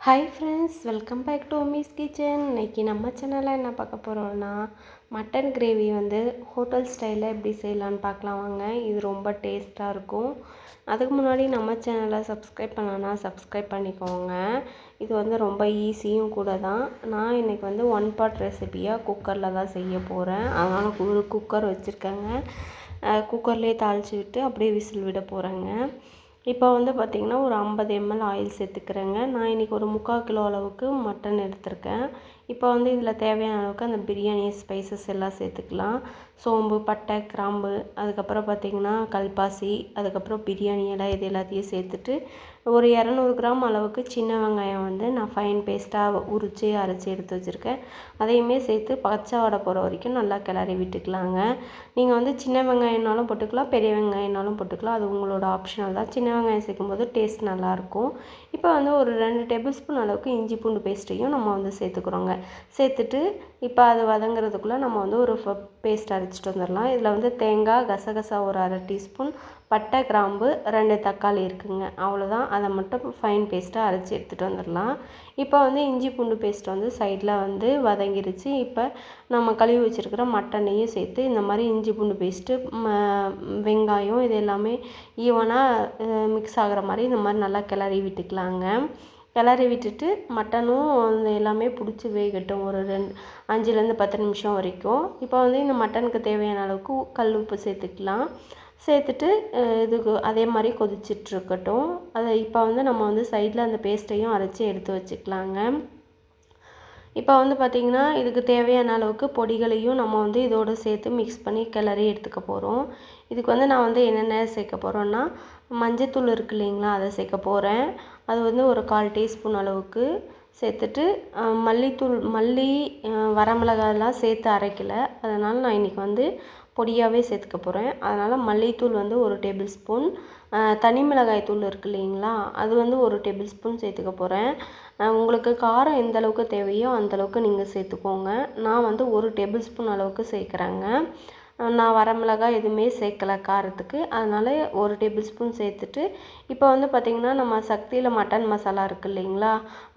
Hi friends welcome back to Mee's kitchen இன்னைக்கு நம்ம சேனலில் என்ன பார்க்க போகிறோம்னா மட்டன் கிரேவி வந்து ஹோட்டல் ஸ்டைலில் எப்படி செய்யலான்னு பார்க்கலாம் வாங்க. இது ரொம்ப டேஸ்ட்டாக இருக்கும். அதுக்கு முன்னாடி நம்ம சேனலை சப்ஸ்கிரைப் பண்ணலன்னா சப்ஸ்கிரைப் பண்ணிக்கோங்க. இது வந்து ரொம்ப ஈஸியும் கூட தான். நான் இன்றைக்கி வந்து ஒன் பார்ட் ரெசிபியாக குக்கரில் தான் செய்ய போகிறேன் அதனால் ஒரு குக்கர் வச்சுருக்கேங்க. குக்கர்லேயே தாளித்து விட்டு அப்படியே விசில் விட போகிறேங்க இப்போ வந்து பார்த்திங்கன்னா ஒரு ஐம்பது எம்எல் ஆயில் சேர்த்துக்கிறேங்க. நான் இன்றைக்கி ஒரு முக்கால் கிலோ அளவுக்கு மட்டன் எடுத்திருக்கேன். இப்போ வந்து இதில் தேவையான அளவுக்கு அந்த பிரியாணி ஸ்பைசஸ் எல்லாம் சேர்த்துக்கலாம். சோம்பு பட்டை கிராம்பு அதுக்கப்புறம் பார்த்திங்கன்னா கல்பாசி அதுக்கப்புறம் பிரியாணி இலை இது எல்லாத்தையும் சேர்த்துட்டு ஒரு இரநூறு கிராம் அளவுக்கு சின்ன வெங்காயம் வந்து நான் ஃபைன் பேஸ்ட்டாக உரித்து அரைச்சி எடுத்து வச்சுருக்கேன். அதையுமே சேர்த்து பச்சை வடை போகிற வரைக்கும் நல்லா கிளறி விட்டுக்கலாங்க. நீங்கள் வந்து சின்ன வெங்காயம்னாலும் போட்டுக்கலாம் பெரிய வெங்காயம்னாலும் போட்டுக்கலாம். அது உங்களோட ஆப்ஷனல் தான். சின்ன வெங்காயம் சேர்க்கும்போது டேஸ்ட் நல்லாயிருக்கும் இப்போ வந்து ஒரு ரெண்டு டேபிள் ஸ்பூன் அளவுக்கு இஞ்சி பூண்டு பேஸ்ட்டையும் நம்ம வந்து சேர்த்துக்குறோங்க. சேர்த்துட்டு இப்போ அது வதங்குறதுக்குள்ளே நம்ம வந்து ஒரு பேஸ்ட் அரைச்சிட்டு வந்துடலாம். இதில் வந்து தேங்காய் கசகசா ஒரு அரை டீஸ்பூன் பட்டை கிராம்பு ரெண்டு தக்காளி இருக்குதுங்க அவ்வளோதான். அதை மட்டும் ஃபைன் பேஸ்ட்டாக அரைச்சி எடுத்துகிட்டு வந்துடலாம். இப்போ வந்து இஞ்சி பூண்டு பேஸ்ட் வந்து சைடில் வந்து வதங்கிருச்சு. இப்போ நம்ம கழுவி வச்சுருக்கிற மட்டனையும் சேர்த்து இந்த மாதிரி இஞ்சி பூண்டு பேஸ்ட்டு வெங்காயம் இது எல்லாமே ஈவனாக மிக்ஸ் ஆகிற மாதிரி இந்த மாதிரி நல்லா கிளறி விட்டுக்கலாங்க. கிளறி விட்டுட்டு மட்டனும் அந்த எல்லாமே பிடிச்சி வேகட்டும். ஒரு ரெண்டு அஞ்சுலேருந்து பத்து நிமிஷம் வரைக்கும். இப்போ வந்து இந்த மட்டனுக்கு தேவையான அளவுக்கு கல் உப்பு சேர்த்துக்கலாம். சேர்த்துட்டு இதுக்கு அதே மாதிரி கொதிச்சிட்ருக்கட்டும். அதை இப்போ வந்து நம்ம வந்து சைடில் அந்த பேஸ்ட்டையும் அரைச்சி எடுத்து வச்சுக்கலாங்க. இப்போ வந்து பார்த்திங்கன்னா இதுக்கு தேவையான அளவுக்கு பொடிகளையும் நம்ம வந்து இதோடு சேர்த்து மிக்ஸ் பண்ணி கிளறி எடுத்துக்க போகிறோம் இதுக்கு வந்து நான் வந்து என்னென்ன சேர்க்க போகிறோன்னா மஞ்சத்தூள் இருக்கு இல்லைங்களா அதை சேர்க்க போகிறேன் அது வந்து ஒரு கால் டீஸ்பூன் அளவுக்கு. சேர்த்துட்டு மல்லித்தூள் மல்லி வரமிளகாயெல்லாம் சேர்த்து அரைக்கல. அதனால் நான் இன்றைக்கி வந்து பொடியாகவே சேர்த்துக்க போகிறேன் அதனால் மல்லித்தூள் வந்து ஒரு டேபிள் ஸ்பூன் தனி மிளகாய் தூள் இருக்குது இல்லைங்களா? அது வந்து ஒரு டேபிள் ஸ்பூன் சேர்த்துக்க போகிறேன் உங்களுக்கு காரம் எந்த அளவுக்கு தேவையோ அந்தளவுக்கு நீங்கள் சேர்த்துக்கோங்க. நான் வந்து ஒரு டேபிள் ஸ்பூன் அளவுக்கு சேர்க்குறேங்க. நான் வரமிளகாய் எதுவுமே சேர்க்கல காரத்துக்கு. அதனால் ஒரு டேபிள் ஸ்பூன் சேர்த்துட்டு இப்போ வந்து பார்த்திங்கன்னா நம்ம சக்தியில் மட்டன் மசாலா இருக்குது இல்லைங்களா?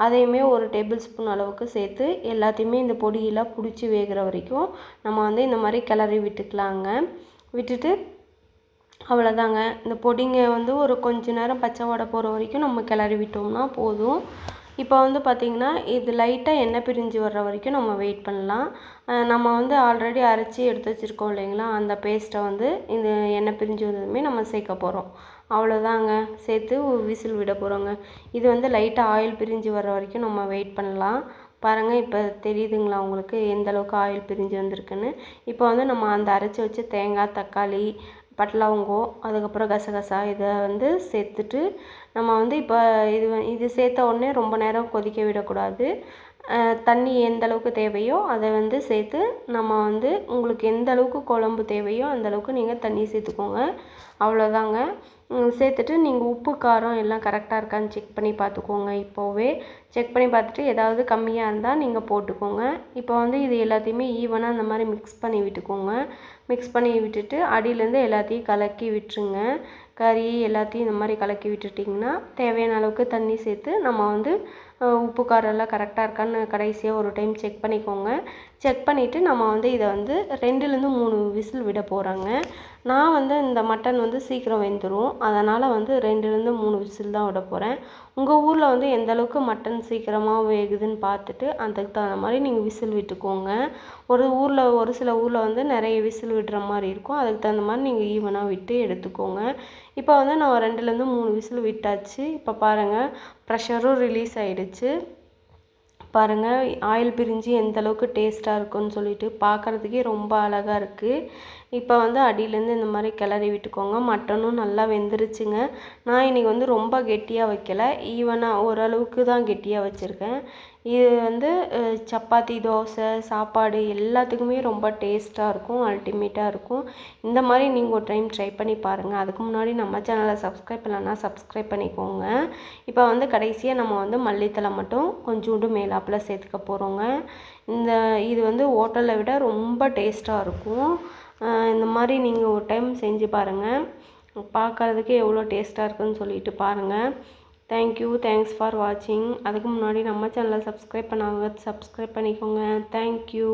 அதையுமே ஒரு டேபிள் ஸ்பூன் அளவுக்கு சேர்த்து எல்லாத்தையுமே இந்த பொடியெல்லாம் பிடிச்சி வேகிற வரைக்கும் நம்ம வந்து இந்த மாதிரி கிளறி விட்டுக்கலாங்க. விட்டுட்டு அவ்வளோதாங்க. இந்த பொடிங்க வந்து ஒரு கொஞ்ச நேரம் பச்சை வடை போகிற வரைக்கும் நம்ம கிளறி விட்டோம்னா போதும். இப்போ வந்து பார்த்திங்கன்னா இது லைட்டாக எண்ணெய் பிரிஞ்சு வர்ற வரைக்கும் நம்ம வெயிட் பண்ணலாம். நம்ம வந்து ஆல்ரெடி அரைச்சி எடுத்து வச்சுருக்கோம் இல்லைங்களா? அந்த பேஸ்ட்டை வந்து இந்த எண்ணெய் பிரிஞ்சு வந்ததுமே நம்ம சேர்க்க போகிறோம் அவ்வளோதாங்க. சேர்த்து விசில் விட போகிறோங்க இது வந்து லைட்டாக ஆயில் பிரிஞ்சு வர்ற வரைக்கும் நம்ம வெயிட் பண்ணலாம். பாருங்கள் இப்போ தெரியுதுங்களா உங்களுக்கு? எந்த அளவுக்கு ஆயில் பிரிஞ்சு வந்திருக்குன்னு. இப்போ வந்து நம்ம அந்த அரைச்சி வச்ச தேங்காய் தக்காளி பட்டலவங்கம் அதுக்கப்புறம் கசகசா இதை வந்து சேர்த்துட்டு நம்ம வந்து இப்போ இது இது சேர்த்த உடனே ரொம்ப நேரம் கொதிக்க விடக்கூடாது. தண்ணி எந்த அளவுக்கு தேவையோ அதை வந்து சேர்த்து நம்ம வந்து உங்களுக்கு எந்த அளவுக்கு குழம்பு தேவையோ அந்த அளவுக்கு நீங்கள் தண்ணி சேர்த்துக்கோங்க. அவ்வளோதாங்க. சேர்த்துட்டு நீங்கள் உப்பு காரம் எல்லாம் கரெக்டாக இருக்கான்னு செக் பண்ணி பார்த்துக்கோங்க இப்போவே. செக் பண்ணி பார்த்துட்டு ஏதாவது கம்மியாக இருந்தால் நீங்கள் போட்டுக்கோங்க. இப்போ வந்து இது எல்லாத்தையுமே ஈவனாக அந்த மாதிரி மிக்ஸ் பண்ணி விட்டுக்கோங்க. மிக்ஸ் பண்ணி விட்டுட்டு அடியிலேருந்து எல்லாத்தையும் கலக்கி விட்டுருங்க. கறி எல்லாத்தையும் இந்த மாதிரி கலக்கி விட்டுட்டிங்கன்னா தேவையான அளவுக்கு தண்ணி சேர்த்து நம்ம வந்து உப்பு காரம் எல்லாம் கரெக்டாக இருக்கான்னு கடைசியாக ஒரு டைம் செக் பண்ணிக்கோங்க. செக் பண்ணிவிட்டு நம்ம வந்து இதை வந்து ரெண்டுலேருந்து மூணு விசில் விட போகிறோங்க. நான் வந்து இந்த மட்டன் வந்து சீக்கிரம் வெந்துடும் அதனால் வந்து ரெண்டுலேருந்து மூணு விசில் தான் விட போகிறேன். உங்கள் ஊரில் வந்து எந்த அளவுக்கு மட்டன் சீக்கிரமாக வேகுதுன்னு பார்த்துட்டு அதுக்கு தகுந்த மாதிரி நீங்கள் விசில் விட்டுக்கோங்க. ஒரு ஊரில் ஒரு சில ஊரில் வந்து நிறைய விசில் விடுற மாதிரி இருக்கும். அதுக்கு தகுந்த மாதிரி நீங்கள் ஈவனாக விட்டு எடுத்துக்கோங்க. இப்போ வந்து நான் ரெண்டுலேருந்து மூணு விசில் விட்டாச்சு. இப்போ பாருங்கள் ப்ரெஷரும் ரிலீஸ் ஆகிடுச்சு பாருங்கள் ஆயில் பிரிஞ்சு எந்த அளவுக்கு டேஸ்ட்டாக இருக்குன்னு சொல்லிட்டு பார்க்கறதுக்கே ரொம்ப அழகாக இருக்குது இப்போ வந்து அடியிலேருந்து இந்த மாதிரி கிளறி விட்டுக்கோங்க. மட்டனும் நல்லா வெந்துருச்சுங்க. நான் இன்றைக்கி வந்து ரொம்ப கெட்டியாக வைக்கல. ஈவனாக ஓரளவுக்கு தான் கெட்டியாக வச்சுருக்கேன். இது வந்து சப்பாத்தி தோசை சாப்பாடு எல்லாத்துக்குமே ரொம்ப டேஸ்ட்டாக இருக்கும் அல்டிமேட்டாக இருக்கும். இந்த மாதிரி நீங்கள் ஒரு டைம் ட்ரை பண்ணி பாருங்கள் அதுக்கு முன்னாடி நம்ம சேனலை சப்ஸ்கிரைப் இல்லைன்னா சப்ஸ்கிரைப் பண்ணிக்கோங்க. இப்போ வந்து கடைசியாக நம்ம வந்து மல்லித்தலை மட்டும் கொஞ்சோண்டு மேலாப்பில் சேர்த்துக்க போகிறோங்க இந்த இது வந்து ஹோட்டலை விட ரொம்ப டேஸ்ட்டாக இருக்கும். இந்த மாதிரி நீங்கள் ஒரு டைம் செஞ்சு பாருங்கள் பார்க்குறதுக்கே எவ்வளோ டேஸ்ட்டாக இருக்குன்னு சொல்லிட்டு பாருங்கள் தேங்க்யூ தேங்க்ஸ் ஃபார் வாட்சிங் அதுக்கு முன்னாடி நம்ம சேனலை சப்ஸ்கிரைப் பண்ணாங்க சப்ஸ்கிரைப் பண்ணிக்கோங்க. தேங்க்யூ